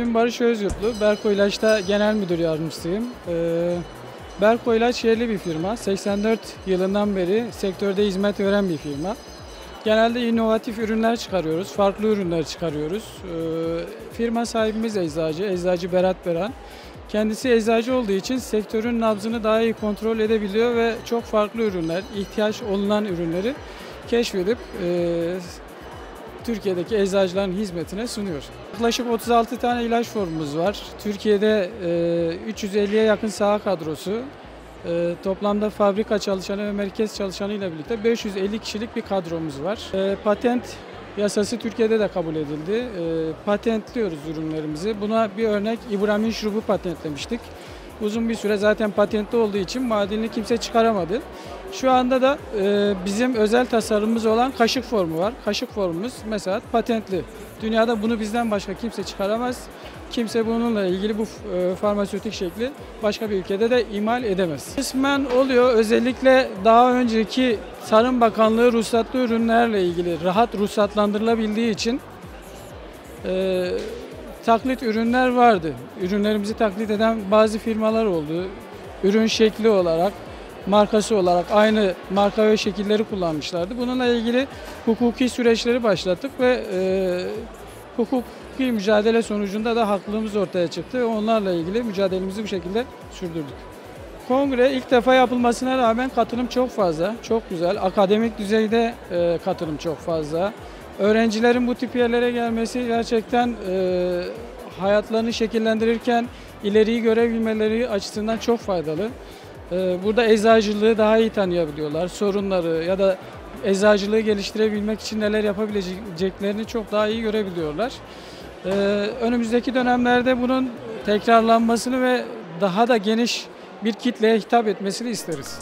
İsmim Barış Özyurtlu. Berko İlaç'ta genel müdür yardımcısıyım. Ee, Berko İlaç yerli bir firma. 84 yılından beri sektörde hizmet veren bir firma. Genelde inovatif ürünler çıkarıyoruz, farklı ürünler çıkarıyoruz. Ee, firma sahibimiz eczacı, eczacı Berat Beran. Kendisi eczacı olduğu için sektörün nabzını daha iyi kontrol edebiliyor ve çok farklı ürünler, ihtiyaç olunan ürünleri keşfedip e, Türkiye'deki eczacıların hizmetine sunuyor. Yaklaşık 36 tane ilaç formumuz var. Türkiye'de e, 350'ye yakın saha kadrosu, e, toplamda fabrika çalışanı ve merkez çalışanı ile birlikte 550 kişilik bir kadromuz var. E, patent yasası Türkiye'de de kabul edildi. E, patentliyoruz ürünlerimizi. Buna bir örnek İbrahim şurubu patentlemiştik. Uzun bir süre zaten patentli olduğu için muadilini kimse çıkaramadı. Şu anda da e, bizim özel tasarımımız olan kaşık formu var. Kaşık formumuz mesela patentli. Dünyada bunu bizden başka kimse çıkaramaz. Kimse bununla ilgili bu e, farmasötik şekli başka bir ülkede de imal edemez. Kısmen oluyor. Özellikle daha önceki Tarım Bakanlığı ruhsatlı ürünlerle ilgili rahat ruhsatlandırılabildiği için e, taklit ürünler vardı. Ürünlerimizi taklit eden bazı firmalar oldu. Ürün şekli olarak, markası olarak aynı marka ve şekilleri kullanmışlardı. Bununla ilgili hukuki süreçleri başlattık ve e, hukuki mücadele sonucunda da haklılığımız ortaya çıktı onlarla ilgili mücadelemizi bu şekilde sürdürdük. Kongre ilk defa yapılmasına rağmen katılım çok fazla, çok güzel. Akademik düzeyde e, katılım çok fazla. Öğrencilerin bu tip yerlere gelmesi gerçekten e, hayatlarını şekillendirirken ileriyi görebilmeleri açısından çok faydalı. E, burada eczacılığı daha iyi tanıyabiliyorlar. Sorunları ya da eczacılığı geliştirebilmek için neler yapabileceklerini çok daha iyi görebiliyorlar. E, önümüzdeki dönemlerde bunun tekrarlanmasını ve daha da geniş bir kitleye hitap etmesini isteriz.